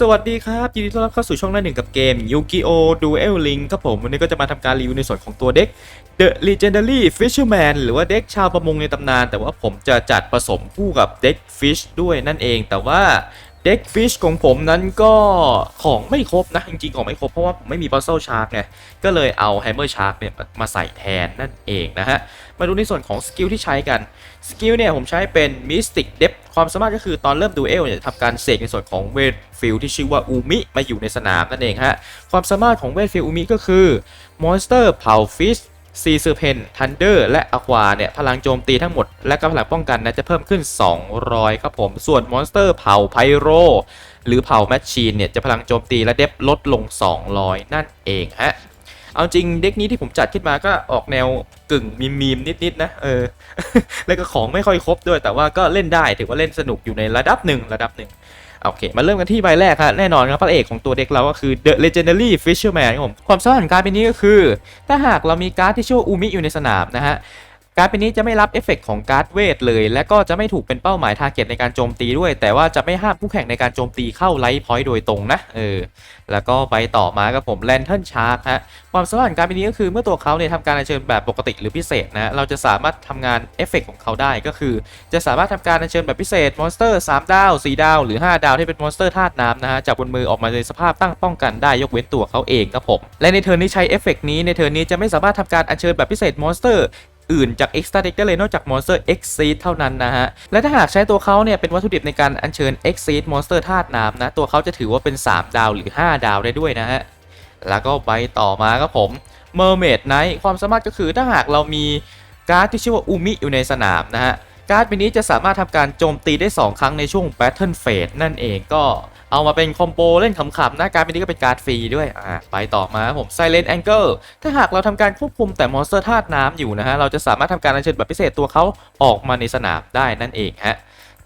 สวัสดีครับ ยินดีต้อนรับเข้าสู่ช่องหน้าหนึ่งกับเกมยูกิโอดูเอลลิงครับผม วันนี้ก็จะมาทำการรีวิวในส่วนของตัวเด็ก The Legendary Fisherman หรือว่าเด็กชาวประมงในตำนาน แต่ว่าผมจะจัดผสมคู่กับเด็ก Fish ด้วยนั่นเอง แต่ว่า เด็ก Fish ของผมนั้นก็ของไม่ครบนะ จริงๆ ของไม่ครบ เพราะว่าผมไม่มี Puzzle Shark ไงก็เลยเอา Hammer Shark เนี่ยมาใส่แทนนั่นเองนะฮะ มาดูในส่วนของสกิลที่ใช้กัน สกิลเนี่ยผมใช้เป็น Mystic Depth ความสามารถก็คือตอนเริ่มดูเอลเนี่ยทำการเสกในส่วนของเวทฟิลที่ชื่อว่าอูมิมาอยู่ในสนามนั่นเองฮะ ความสามารถของเวทฟิลอูมิก็คือมอนสเตอร์เผาฟิช ซีเซอร์เพนทันเดอร์และอควาเนี่ย พลังโจมตีทั้งหมด และก็พลังป้องกันนะจะเพิ่มขึ้น 200 ครับผม ส่วนมอนสเตอร์เผาไพโรหรือเผาแมชชีนเนี่ย จะพลังโจมตีและเดฟลดลง 200 นั่นเองฮะ เอาจริงเด็กนี้ที่ผมจัดขึ้นมาก็ออกแนวกึ่งมีมีมนิดๆนะ เออ แล้วก็ของไม่ค่อยครบด้วยแต่ว่าก็เล่นได้ถือว่าเล่นสนุกอยู่ในระดับหนึ่งระดับหนึ่ง โอเค มาเริ่มกันที่ใบแรกครับแน่นอนครับพระเอกของตัวเด็กเราก็คือ The Legendary Fisherman ครับผมความสามารถของการดเป็นนี้ก็คือ ถ้าหากเรามีการ์ดที่ชื่อว่าอูมิอยู่ในสนามนะฮะ การ์ดเป็นนี้จะไม่รับเอฟเฟกต์ของการ์ดเวทเลย และก็จะไม่ถูกเป็นเป้าหมายทาร์เก็ตในการโจมตีด้วย แต่ว่าจะไม่ห้ามผู้แข่งในการโจมตีเข้าไลท์พอยต์โดยตรงนะเออแล้วก็ไปต่อมากับผมแลนเทิร์นชาร์กฮะความสามารถของการเป็นนี้ก็คือเมื่อตัวเขาเนี่ยทำการอัญเชิญแบบปกติหรือพิเศษนะเราจะสามารถทำงานเอฟเฟกต์ของเขาได้ก็คือ จะสามารถทำการอัญเชิญแบบพิเศษมอนสเตอร์3ดาว4ดาวหรือ 5 ดาวที่เป็นมอนสเตอร์ธาตุน้ำนะฮะจากบนมือออกมาในสภาพตั้งป้องกันได้ยกเว้นตัวเขาเองครับผมและในเทิร์นนี้ใช้เอฟเฟกต์นี้ในเทิร์นนี้จะไม่สามารถทำการอัญเชิญแบบพิเศษมอนสเตอร์ อื่นจาก Extra Deck ได้เลยนอกจาก Monster Exceed เท่านั้นนะฮะ และถ้าหากใช้ตัวเขาเนี่ยเป็นวัตถุดิบในการอัญเชิญ Exceed Monster ธาตุน้ำนะ ตัวเขาจะถือว่าเป็น 3 ดาวหรือ 5 ดาวได้ด้วยนะฮะ แล้วก็ไปต่อมาครับผม Mermaid Knight ความสามารถก็คือถ้าหากเรามีการ์ดที่ชื่อว่าอูมิอยู่ในสนามนะฮะการ์ดใบนี้จะสามารถทำการโจมตีได้ 2 ครั้งในช่วง Battle Phase นั่นเองก็ เอามาเป็นคอมโบเล่นขำๆนะการ์ดนี้ก็เป็นการ์ดฟรีด้วยอ่าไปต่อมาผมไซเลนแองเกิลถ้าหากเราทำการควบคุมแต่มอนสเตอร์ธาตุน้ำอยู่นะฮะเราจะสามารถทำการอัญเชิญแบบพิเศษตัวเขาออกมาในสนามได้นั่นเองฮะ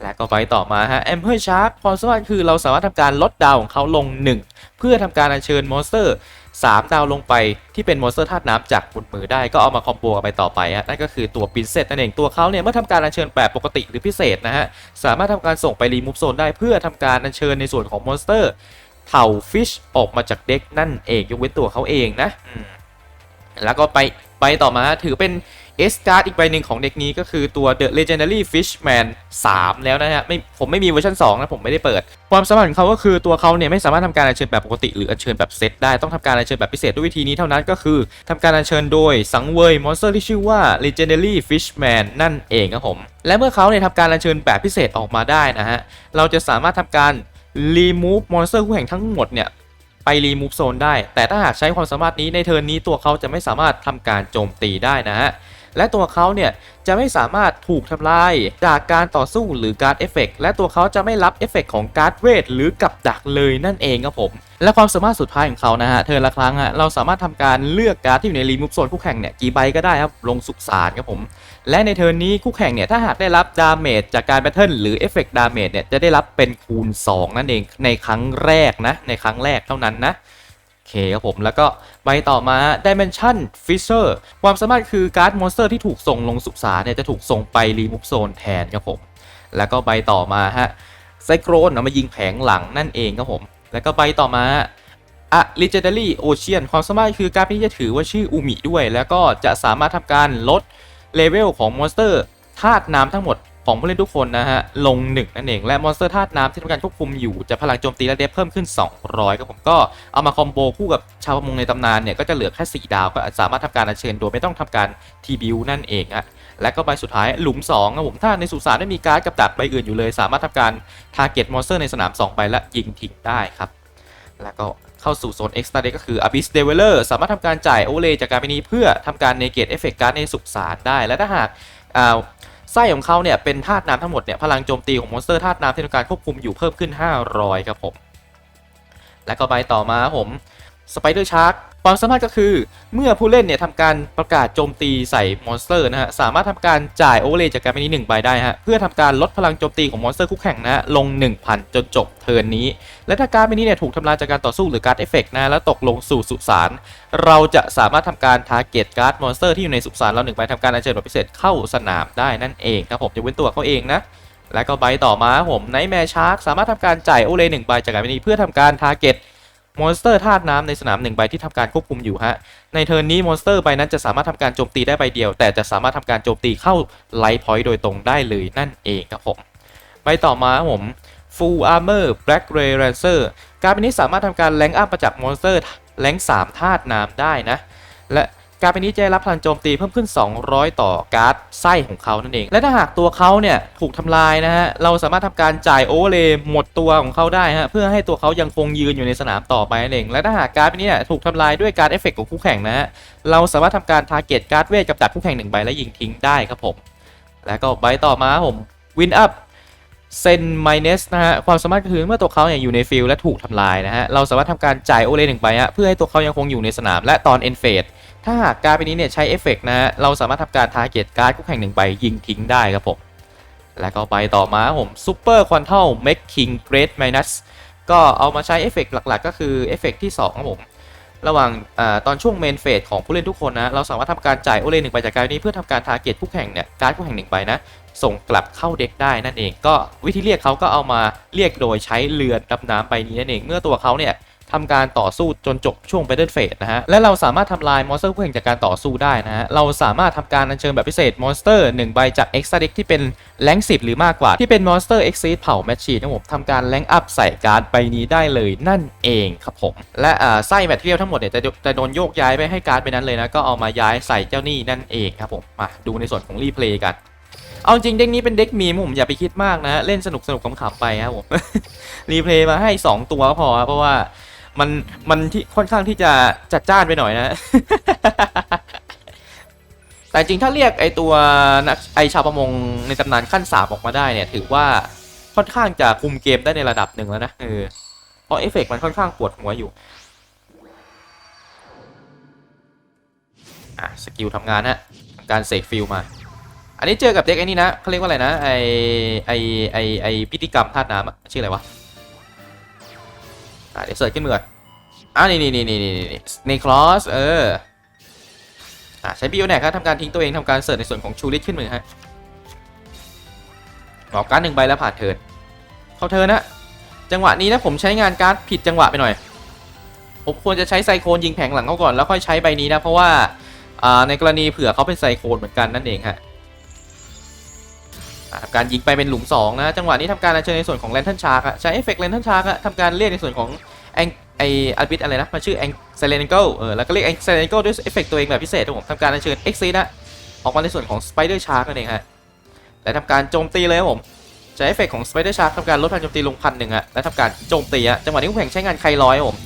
และก็ไปต่อมาฮะแอมเฮิร์ชาร์ความสามารถคือเราสามารถทำการลดดาวของเขาลง 1 เพื่อทำการอัญเชิญมอนสเตอร์ 3 ดาวลงไปที่เป็นมอนสเตอร์ธาตุน้ำจากบนมือได้ก็เอามาคอมโบกันไปต่อไปฮะนั่นก็คือตัวปินเซตนั่นเองตัวเขาเนี่ยเมื่อทำการอัญเชิญแบบปกติหรือพิเศษนะฮะสามารถทำการส่งไปรีมูฟโซนได้เพื่อทำการอัญเชิญในส่วนของมอนสเตอร์เผ่าฟิชออกมาจากเด็กนั่นเองยกเว้นตัวเขาเองนะอืมแล้วก็ไปไปต่อมาถือเป็น เอสการ์ดอีกใบหนึ่งของเด็กนี้ก็คือตัว The Legendary Fishman 3 แล้วนะฮะไม่ผมไม่มีเวอร์ชัน2นะผมไม่ได้เปิด ความสามารถของเขาก็คือตัวเขาเนี่ยไม่สามารถทำการอัญเชิญแบบปกติหรืออัญเชิญแบบเซตได้ต้องทำการอัญเชิญแบบพิเศษด้วยวิธีนี้เท่านั้นก็คือทำการอัญเชิญโดยสังเวยมอนสเตอร์ที่ชื่อว่า Legendary Fishman นั่นเองครับผม และเมื่อเขาเนี่ยทำการอัญเชิญแบบพิเศษออกมาได้นะฮะเราจะสามารถทำการ remove มอนสเตอร์คู่แข่งทั้งหมดเนี่ยไป remove โซนได้ แต่ถ้าหากใช้ความสามารถนี้ในเทิร์นนี้ตัวเขาจะไม่สามารถทำการโจมตีได้นะฮะ และตัวเขาเนี่ยจะไม่สามารถถูกทำลายจากการต่อสู้หรือการเอฟเฟกและตัวเขาจะไม่รับเอฟเฟกของการเวทหรือกับดักเลยนั่นเองครับผม และความสามารถสุดท้ายของเขานะฮะเทิร์นละครั้งอะเราสามารถทำการเลือกการ์ดที่อยู่ในรีมูฟโซนคู่แข่งเนี่ยกี่ใบก็ได้ครับลงสุสานครับผม และในเทิร์นนี้คู่แข่งเนี่ยถ้าหากได้รับดาเมจจากการแบทเทิลหรือเอฟเฟกดาเมจเนี่ยจะได้รับเป็นคูณ 2 นั่นเองในครั้งแรกนะในครั้งแรกเท่านั้นนะ เคครับผม แล้วก็ใบต่อมา Dimension Fisher ความสามารถคือการ์ดมอนสเตอร์ที่ถูกส่งลงสุสานเนี่ยจะถูกส่งไปรีมูฟโซนแทนครับผม แล้วก็ใบต่อมาฮะไซโครนเอามายิงแผงหลังนั่นเองครับผม แล้วก็ใบต่อมาอะ Legendary Ocean ความสามารถคือการ์ดนี้จะถือว่าชื่ออูมิด้วย แล้วก็จะสามารถทำการลดเลเวลของมอนสเตอร์ธาตุน้ำทั้งหมด ของผู้เล่นทุกคนนะฮะ ลง1นั่นเอง และมอนสเตอร์ธาตุน้ำที่ทำการควบคุมอยู่ จะพลังโจมตีและเดฟเพิ่มขึ้น 200ครับผมก็เอามาคอมโบคู่กับชาวประมงในตำนานเนี่ยก็จะเหลือแค่ 4 ดาว ก็สามารถทำการอัญเชิญโดยไม่ต้องทำการทีบิวนั่นเองฮะและก็ใบสุดท้ายหลุม2ครับผมถ้าในสุสานไม่มีการ์ดกับดักใบอื่นอยู่เลย สามารถทำการทาร์เก็ตมอนสเตอร์ในสนาม2ใบและยิงทิ้งได้ครับแล้วก็เข้าสู่โซน Extra Deck ก็คือ Abyss Develer สามารถทำการจ่ายโอเลจากการไปนี้เพื่อทำการเนเกตเอฟเฟกต์การ์ดในสุสานได้ และถ้าหากอ่า ไส้ของเขาเนี่ยเป็นธาตุน้ำทั้งหมดเนี่ยพลังโจมตีของมอนสเตอร์ธาตุน้ำที่ต้องการควบคุมอยู่เพิ่มขึ้น 500 ครับผม และก็ใบต่อมาครับผม Spider Shark ความสามารถก็คือเมื่อผู้เล่นเนี่ยทำการประกาศโจมตีใส่มอนสเตอร์นะฮะสามารถทำการจ่ายโอเวอร์เลย์จากการไปนี้หนึ่งใบได้ฮะเพื่อทำการลดพลังโจมตีของมอนสเตอร์คู่แข่งนะลง 1,000 จนจบเทิร์นนี้ และถ้าการ์ดใบนี้เนี่ยถูกทำลายจากการต่อสู้หรือการ์ดเอฟเฟกต์นะแล้วตกลงสู่สุสานเราจะสามารถทำการทาร์เก็ตการ์ดมอนสเตอร์ที่อยู่ในสุสานเราหนึ่งใบทำการอัญเชิญแบบพิเศษเข้าสนามได้นั่นเองครับผมจะเว้นตัวเขาเองนะและก็ใบต่อมาผมไนท์แมชาร์กสามารถทำการจ่ายโอเลหนึ่งใบจากการนี้เพื่อทำการทาร์เก็ต มอนสเตอร์ธาตุน้ำในสนามหนึ่งใบที่ทำการควบคุมอยู่ฮะ ในเทิร์นนี้มอนสเตอร์ใบนั้นจะสามารถทำการโจมตีได้ใบเดียว แต่จะสามารถทำการโจมตีเข้าไลท์พอยต์โดยตรงได้เลยนั่นเองครับผม ใบต่อมาครับผม Full Armor Black Ray Rancer การ์ดใบนี้สามารถทำการแรงอัพมาจากมอนสเตอร์แรง3ธาตุน้ำได้นะ และ การ์ดใบนี้จะรับพลังโจมตีเพิ่มขึ้น 200 ต่อการ์ดไส้ของเขานั่นเอง และถ้าหากตัวเขาเนี่ยถูกทำลายนะฮะ เราสามารถทำการจ่ายโอเวอร์เลย์หมดตัวของเขาได้ฮะ เพื่อให้ตัวเขายังคงยืนอยู่ในสนามต่อไปนั่นเอง และถ้าหากการ์ดใบนี้ถูกทำลายด้วยการเอฟเฟกต์ของคู่แข่งนะฮะ เราสามารถทำการทาร์เก็ตการ์ดเวทกับดักคู่แข่งหนึ่งใบและยิงทิ้งได้ครับผม แล้วก็ใบต่อมาผม Win Up เซนไมเนสนะฮะ ความสามารถก็คือเมื่อตัวเขาเนี่ยอยู่ในฟิลและถูกทำลายนะฮะ เราสามารถทำการจ่ายโอเลหนึ่งใบฮะเพื่อให้ตัวเขายังคงอยู่ในสนาม และตอนเอนเฟส ถ้าหากการ์ดใบนี้เนี่ยใช้เอฟเฟกต์นะฮะเราสามารถทำการทาร์เก็ตการ์ดคู่แข่งหนึ่งใบยิงทิ้งได้ครับผม แล้วก็ใบต่อมาผมซูเปอร์ควอนเทลเมคคิงเกรดไมนัสก็เอามาใช้เอฟเฟกต์หลักๆ ก็คือเอฟเฟกต์ที่สองครับผมระหว่างอตอนช่วงเมนเฟสของผู้เล่นทุกคนนะ เราสามารถทำการจ่ายโอเลหนึ่งใบจากการดนี้เพื่อทำการทาร์เก็ตคู่แข่งเนี่ยการ์ดคู่แข่งหนึ่งใบนะ ส่งกลับเข้าเด็กได้นั่นเอง ก็วิธีเรียกเขาก็เอามาเรียกโดยใช้เรือดำน้ำใบนี้นั่นเอง เมื่อตัวเขาเนี่ย ทำการต่อสู้จนจบช่วง Battle Phase นะฮะ และเราสามารถทำลายมอนสเตอร์คู่แข่งจากการต่อสู้ได้นะฮะ เราสามารถทำการอัญเชิญแบบพิเศษมอนสเตอร์1ใบจาก Extra Deck ที่เป็นแรง10 หรือมากกว่า ที่เป็นมอนสเตอร์ Exceed เผ่าแมชชีนะผมทำการแรงอัพใส่การ์ดใบนี้ได้เลยนั่นเองครับผม และอ่าไส้แมทเทียลทั้งหมดเนี่ยจะจะโดนโยกย้ายไปให้การ์ดไปนั้นเลยนะ ก็เอามาย้ายใส่เจ้านี่นั่นเองครับผม มาดูในส่วนของรีเพลย์กันเอาจริงเด็กนี้เป็นเด็กมีมผมอย่าไปคิดมากนะ เล่นสนุกสนุกขำๆไปครับผมรีเพลย์มาให้ 2 ตัวพอครับเพราะว่า มันมันที่ค่อนข้างที่จะจัดจ้านไปหน่อยนะ แต่จริงถ้าเรียกไอตัวนักไอชาวประมงในตำนานขั้นสามออกมาได้เนี่ย ถือว่าค่อนข้างจะคุมเกมได้ในระดับหนึ่งแล้วนะเออเพราะเอฟเฟกต์มันค่อนข้างปวดหัวอยู่อะสกิลทำงานฮะการเสกฟิลมา อันนี้เจอกับเด็กไอ้นี่นะเขาเรียกว่าอะไรนะไอไอไอไอพิธีกรรมธาตุน้ำชื่ออะไรวะ อะเดี๋ยวเสิร์ชขึ้นมือก่อนอะนี่นี่นี่นี่นี่นี่ในคลอสเอออะใช้บิโอแนกครับทำการทิ้งตัวเองทำการเสิร์ชในส่วนของชูริทขึ้นมือฮะออกการ์ดหนึ่งใบแล้วผ่านเทิร์นเข้าเทิร์นนะจังหวะนี้นะผมใช้งานการ์ดผิดจังหวะไปหน่อยผมควรจะใช้ไซโคนยิงแผงหลังเขาก่อนแล้วค่อยใช้ใบนี้นะเพราะว่าในกรณีเผื่อเขาเป็นไซโคนเหมือนกันนั่นเองฮะ การยิงไปเป็นหลุม2นะจังหวะนี้ทำการอัญเชิญในส่วนของแลนทันชาร์กใช้เอฟเฟกต์แลนทันชาร์กทำการเรียกในส่วนของแองไออาร์บิทอะไรนะมันชื่อแองเซเลนเกิลเออแล้วก็เรียกแองเซเลนเกิลด้วยเอฟเฟกต์ตัวเองแบบพิเศษครับผมทำการอัญเชิญเอ็กซีนะออกมาในส่วนของสไปเดอร์ชาร์กนั่นเองฮะและทำการโจมตีเลยครับผมใช้เอฟเฟกต์ของสไปเดอร์ชาร์กทำการลดพลังโจมตีลงพันหนึ่งอะและทำการโจมตีอะจังหวะนี้คู่แข่งใช้งานไคลอยครับผม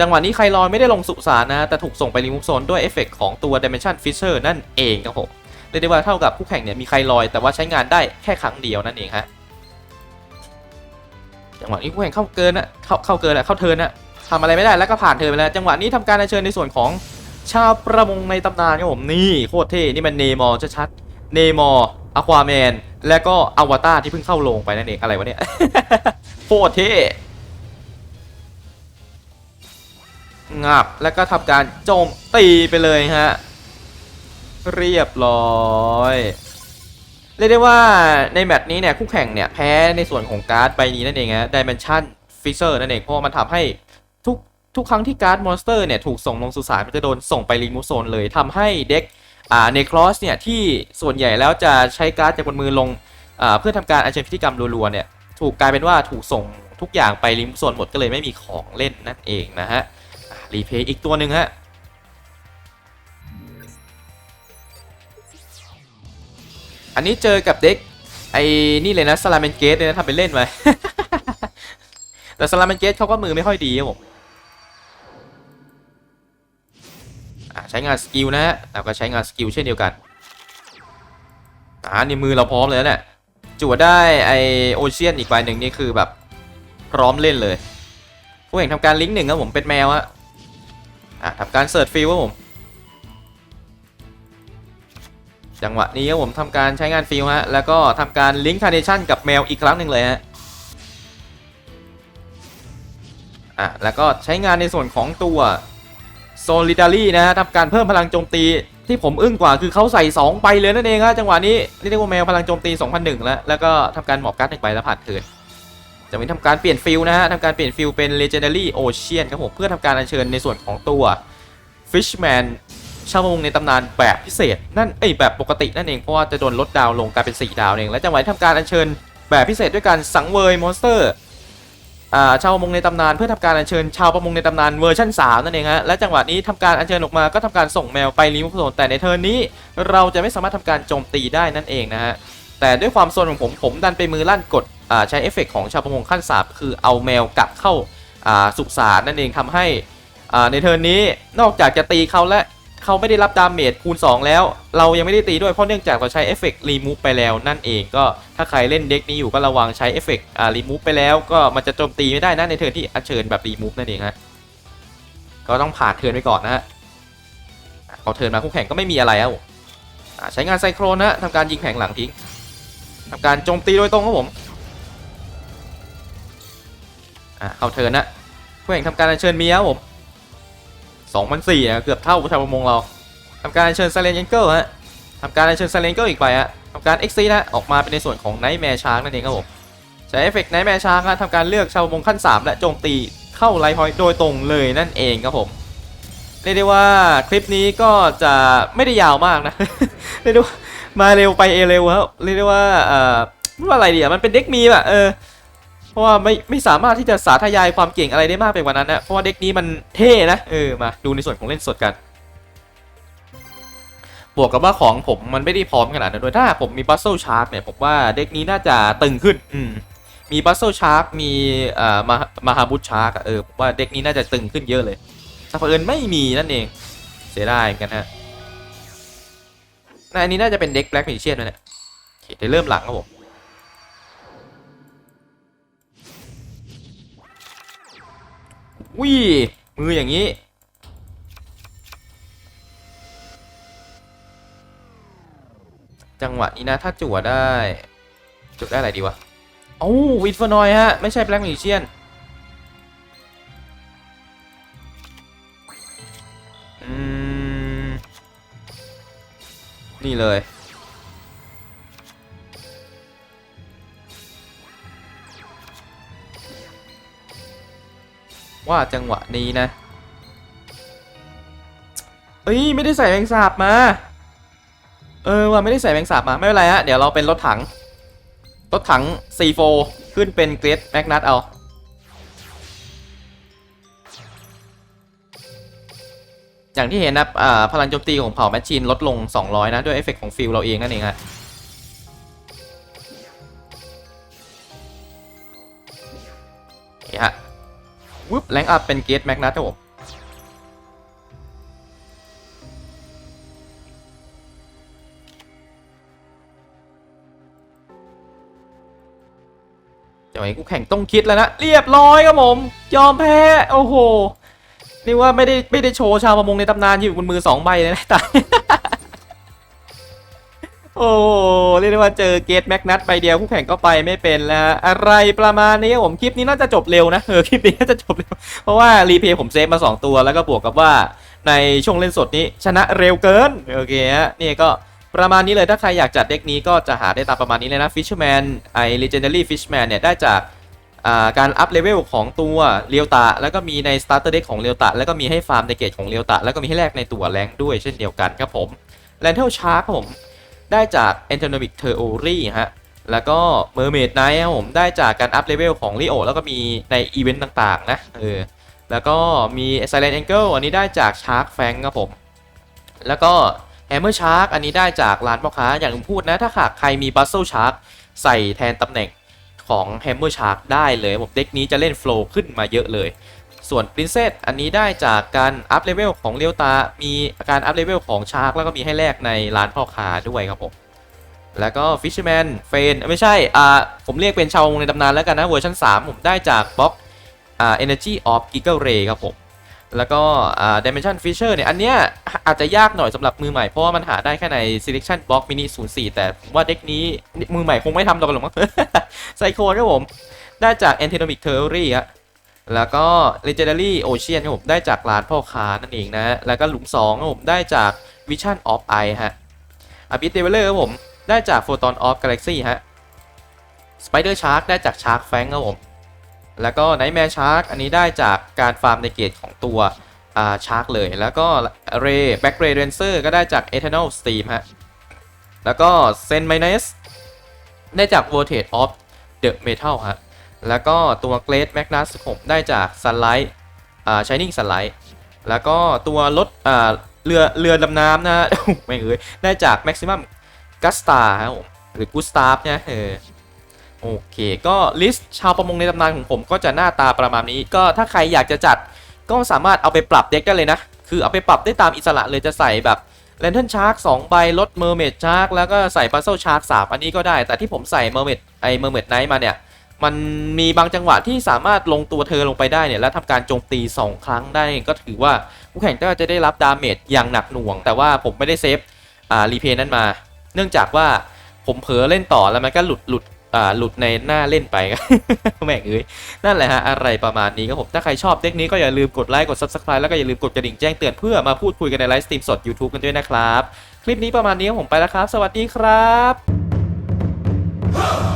จังหวะนี้ไคลอยไม่ได้ลงสุสานนะแต่ถูกส่งไปรีมูฟโซนด้วยเอฟเฟกต์ของตัว Dimension Fisher นั่นเองครับผม เรียกได้ว่าเท่ากับคู่แข่งเนี่ยมีใครลอยแต่ว่าใช้งานได้แค่ครั้งเดียวนั่นเองฮะจังหวะนี้คู่แข่งเข้าเกินนะเข้าเข้าเกินอะเข้าเทินนะทำอะไรไม่ได้แล้วก็ผ่านเทินไปแล้ว จังหวะนี้ทำการเชิญในส่วนของชาวประมงในตำนานครับผมนี่โคตรเท่นี่มันเนมอร์ชัดๆเนมอร์อควาแมนและก็อวตารที่เพิ่งเข้าลงไปนั่นเองอะไรวะเนี่ยโคตรเท่งับแล้วก็ทำการโจมตีไปเลยฮะ เรียบร้อยเรียกได้ว่าในแมตช์นี้เนี่ยคู่แข่งเนี่ยแพ้ในส่วนของการ์ดใบนี้นั่นเองฮะ Dimension Fisher นั่นเองเพราะมันทำให้ทุกทุกครั้งที่การ์ดมอนสเตอร์เนี่ยถูกส่งลงสุสานมันจะโดนส่งไปรีมูโซนเลยทำให้เด็กอ่าเนครอสเนี่ยที่ส่วนใหญ่แล้วจะใช้การ์ดจากบนมือลงอ่าเพื่อทำการอัญเชิญพิธีกรรมรัวๆเนี่ยถูกกลายเป็นว่าถูกส่งทุกอย่างไปรีมูฟโซนหมดก็เลยไม่มีของเล่นนั่นเองนะฮะรีเพย์อีกตัวหนึ่งฮะ อันนี้เจอกับเด็กไอ้นี่เลยนะสลาเมนเกตเลยนะทำเป็นเล่นไปแต่สลาเมนเกตเขาก็มือไม่ค่อยดีครับผมใช้งานสกิลนะฮะเราก็ใช้งานสกิลเช่นเดียวกันอ่านี่มือเราพร้อมเลยนะเนี่ยจวดได้ไอโอเชียนอีกใบหนึ่งนี่คือแบบพร้อมเล่นเลยผู้เห็นทำการลิงก์หนึ่งครับผมเป็นแมวอะอะทำการเสิร์ชฟิลครับผม จังหวะนี้ผมทำการใช้งานฟิลฮะ แล้วก็ทำการลิงก์คาร์เนชันกับแมวอีกครั้งหนึ่งเลยฮะ อะ แล้วก็ใช้งานในส่วนของตัว Solidary นะฮะทำการเพิ่มพลังโจมตีที่ผมอึ้งกว่าคือเขาใส่ 2 ไปเลยนั่นเองฮะจังหวะนี้เรียกว่าแมวพลังโจมตี 2001 แล้ว แล้วก็ทำการหมอบการ์ดหนึ่งใบแล้วผ่านเทินจากนี้ทำการเปลี่ยนฟิลนะฮะทำการเปลี่ยนฟิลเป็น Legendary Ocean ครับผมเพื่อทำการอัญเชิญในส่วนของตัว Fishman ชาวประมงในตำนานแบบพิเศษ นั่นเอ้ยแบบปกตินั่นเองเพราะว่าจะโดนลดดาวลงกลายเป็น 4 ดาวเองและจังหวะที่ทำการอัญเชิญแบบพิเศษด้วยการสังเวยมอนสเตอร์อ่าชาวประมงในตำนานเพื่อทำการอัญเชิญชาวประมงในตำนานเวอร์ชัน3นั่นเองฮะและจังหวะนี้ทำการอัญเชิญออกมาก็ทำการส่งแมวไปรีมูฟโซนแต่ในเทิร์นนี้ เราจะไม่สามารถทำการโจมตีได้นั่นเองนะฮะแต่ด้วยความโซนของผมผมดันไปมือลั่นกดอ่าใช้เอฟเฟกต์ของชาวประมงขั้นสามคือเอาแมวกลับเข้าอ่าสุสานนั่นเองทำให้อ่าในเทิร์นนี้นอกจากจะตีเขาและ เขาไม่ได้รับดาเมจคูณ 2 แล้ว เรายังไม่ได้ตีด้วยเพราะเนื่องจากเราใช้เอฟเฟกต์รีมูฟไปแล้วนั่นเองก็ถ้าใครเล่นเด็กนี้อยู่ก็ระวังใช้เอฟเฟกต์อ่ารีมูฟไปแล้วก็มันจะโจมตีไม่ได้นะในเทิร์นที่อัญเชิญแบบรีมูฟนั่นเองฮะก็ต้องผ่านเทิร์นไปก่อนนะฮะอะพอเทิร์นมาคู่แข่งก็ไม่มีอะไรแล้วใช้งานไซโครนนะทำการยิงแผงหลังทิ้งทำการโจมตีโดยตรงครับผมอะเอาเทิร์นนะคู่แข่งทำการอัญเชิญเมียครับผม 2004นะเกือบเท่าชาวประมงเราทำการเชิญ Silent Angel ฮะทำการเชิญ Silent Angel อีกไปฮะทำการ X นะออกมาเป็นในส่วนของ Nightmare Shark นั่นเองครับผมใช้เอฟเฟกต์ Nightmare Shark ฮะทำการเลือกชาวประมงขั้น 3 และโจมตีเข้าไลท์พอยต์โดยตรงเลยนั่นเองครับผมเรียกได้ว่าคลิปนี้ก็จะไม่ได้ยาวมากนะเรียกได้ว่ามาเร็วไปเอเร็วครับเรียกได้ว่าเอ่อไม่ว่าอะไรดีอะมันเป็นเด็กมีแบบเออ ราะว่าไม่ไม่สามารถที่จะสาธยายความเก่งอะไรได้มากไปกว่านั้นนะเพราะว่าเด็กนี้มันเท่นะเออมาดูในส่วนของเล่นสดกัน บวกกับว่าของผมมันไม่ได้พร้อมขนาดนั้นด้วยถ้าผมมีบัสเซิลชาร์กเนี่ยผมว่าเด็กนี้น่าจะตึงขึ้นอืมมีบัสเซิลชาร์กมีอ่อมามาฮาบุชชาร์กเออผมว่าเด็กนี้น่าจะตึงขึ้นเยอะเลยแต่เผอิญไม่มีนั่นเองเสียดายกันฮะนอันนี้น่าจะเป็นเด็กแบล็กมิเชียนนะเนี่ยโอเคเดี๋ยวเริ่มหลังครับผม วิมืออย่างนี้ จังหวะนี้นะ ถ้าจั่วได้ จุดได้อะไรดีวะโอ้วินฟอนอยฮะ ไม่ใช่แบล็กมิเชียนอืมนี่เลย ว่าจังหวะนี้นะเอ้ยไม่ได้ใส่แมงสาบมา เออว่าไม่ได้ใส่แมงสาบมาไม่เป็นไรฮะเดี๋ยวเราเป็นรถถัง รถถัง C4 ขึ้นเป็นเกรดแมกนัตเอาอย่างที่เห็นนะพลังโจมตีของเผ่าแมชชีนลดลง 200 นะ ด้วยเอฟเฟกต์ของฟิลเราเองนั่นเองฮะ วึบแรงอัพเป็นเกตแมกนัทครับผมจังหวะนี้กูแข่งต้องคิดแล้วนะ เรียบร้อยครับผม ยอมแพ้ โอ้โห นี่ว่าไม่ได้ไม่ได้โชว์ชาวประมงในตำนานอยู่บนมือสองใบเลยนะตายโอ้โห เรียกได้ว่าเจอเกตแมกนัทใบเดียวคู่แข่งก็ไปไม่เป็นแล้วอะไรประมาณนี้ผมคลิปนี้น่าจะจบเร็วนะเออคลิปนี้น่าจะจบเร็วเพราะว่ารีเพย์ผมเซฟมา 2 ตัวแล้วก็บวกกับว่าในช่วงเล่นสดนี้ชนะเร็วเกินโอเคฮะนี่ก็ประมาณนี้เลยถ้าใครอยากจัดเด็กนี้ก็จะหาได้ตามประมาณนี้เลยนะ Fishman ไอ Legendary Fishman เนี่ยได้จากาการอัพเลเวลของตัวเรียวตะ แล้วก็มีใน Starter Deck ของเรียวตะ แล้วก็มีให้ฟาร์มในเกตของเรียวตะ แล้วก็มีให้แลกในตัวแรงด้วยเช่นเดียวกันครับผม l a n t e l Shark ครับผม ได้จาก a n t o n o m i c Theory ฮะแล้วก็ Mermaid Knight ครับผมได้จากการอัพเลเวลของ Leo แล้วก็มีในอีเวนต์ต่างๆนะเออแล้วก็มี Silent Angel อันนี้ได้จาก Shark Fang ครับผม แล้วก็ Hammer Shark อันนี้ได้จากร้านพ่อค้าอย่างผมพูดนะ ถ้าหากใครมี Bustle Shark ใส่แทนตำแหน่งของ Hammer Shark ได้เลยผมเด็กนี้จะเล่นโฟล์ขึ้นมาเยอะเลย ส่วน Princess อันนี้ได้จากการอัพเลเวลของเลียวตา มีการอัพเลเวลของชาร์กแล้วก็มีให้แลกในร้านพ่อค้าด้วยครับผมแล้วก็ Fisherman เฟนไม่ใช่อ่าผมเรียกเป็นชาวงในตำนานแล้วกันนะเวอร์ชัน3 ผมได้จากบล็อกอ่า Energy of Giga Ray ครับผมแล้วก็อ่า Dimension Fisher เนี่ย อันเนี้ยอาจจะยากหน่อยสำหรับมือใหม่ เพราะว่ามันหาได้แค่ใน Selection Box Mini 04 แต่ว่าเด็กนี้มือใหม่คงไม่ทำหรอกหรอกมั้งไซโคครับผม ได้จาก Antinomic Theory อะ แล้วก็ Legendary Ocean ครับผมได้จากร้านพ่อค้านั่นเองนะ แล้วก็หลุม2ครับผมได้จาก Vision of Eye ฮะ Abyss Develer ครับผมได้จาก Photon of Galaxy ฮะ Spider Shark ได้จาก Shark Fang ครับผม แล้วก็ Nightmare Shark อันนี้ได้จากการฟาร์มในเกตของตัวอ่า Shark เลย แล้วก็ Ray Back Ray Dancer ก็ได้จาก Eternal Steam ฮะ แล้วก็ Sen Minus ได้จาก Vortex of the Metal ฮะ แล้วก็ตัว Great Magnus ผมได้จาก Sunlight อ่า Shining Sunlight แล้วก็ตัวรถอ่าเรือเรือดำน้ำนะไม่เอ้ยได้จาก Maximum Gusta ครับผมหรือ Gustav เนี่ยเออโอเค ก็ลิสต์ชาวประมงในตำนานของผมก็จะหน้าตาประมาณนี้ ก็ถ้าใครอยากจะจัดก็สามารถเอาไปปรับเด็กได้เลยนะ คือเอาไปปรับได้ตามอิสระเลยจะใส่แบบแลนเทิร์นชาร์กสองใบลดเมอร์เมดชาร์กแล้วก็ใส่ปัซเซิลชาร์กสามอันนี้ก็ได้ แต่ที่ผมใส่เมอร์เมดไอเมอร์เมดไนท์มาเนี่ย มันมีบางจังหวะที่สามารถลงตัวเธอลงไปได้เนี่ยและทำการโจมตี 2 ครั้งได้ก็ถือว่าผู้แข่งก็จะได้รับดาเมจอย่างหนักหน่วง แต่ว่าผมไม่ได้เซฟอ่ารีเพย์นั้นมา เนื่องจากว่าผมเผลอเล่นต่อแล้วมันก็หลุดหลุดอ่าหลุดในหน้าเล่นไปแม่งเอ้ยนั่นแหละฮะอะไรประมาณนี้ครับผมถ้าใครชอบเด็กนี้ก็อย่าลืมกดไลค์กด subscribe แล้วก็อย่าลืมกดกระดิ่งแจ้งเตือนเพื่อมาพูดคุยกันในไลฟ์สตรีมสด YouTube กันด้วยนะครับ คลิปนี้ประมาณนี้ครับผมไปแล้วครับ สวัสดีครับ